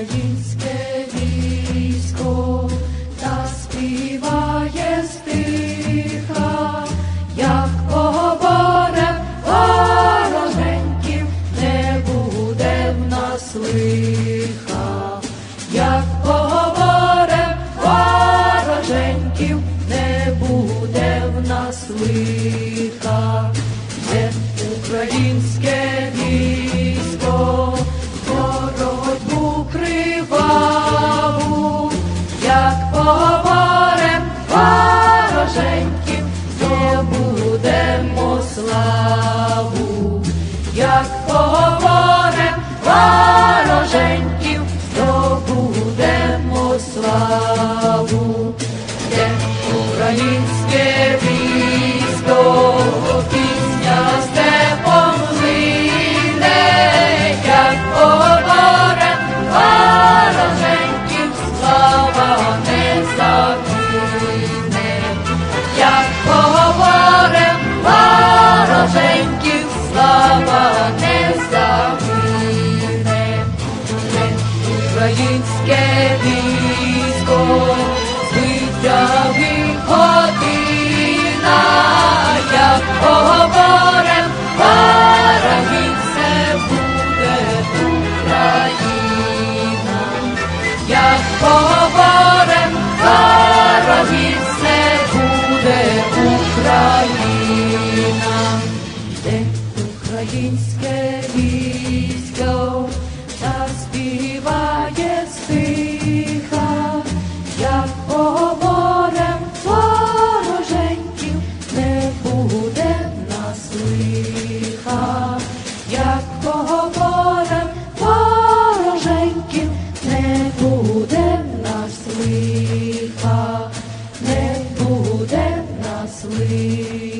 Українське військо та співає стиха, як поборем вороненьків, не буде в нас лиха, як поборем вороженьків, не буде в нас лиха. Як поборем вороженьків, здобудемо славу, як поборем вороженьків, здобудемо славу, українське військо, звитяги година, як поговорим. Ворогів, це буде Україна. Як поговорим. Ворогів, все буде Україна, де українське лиха,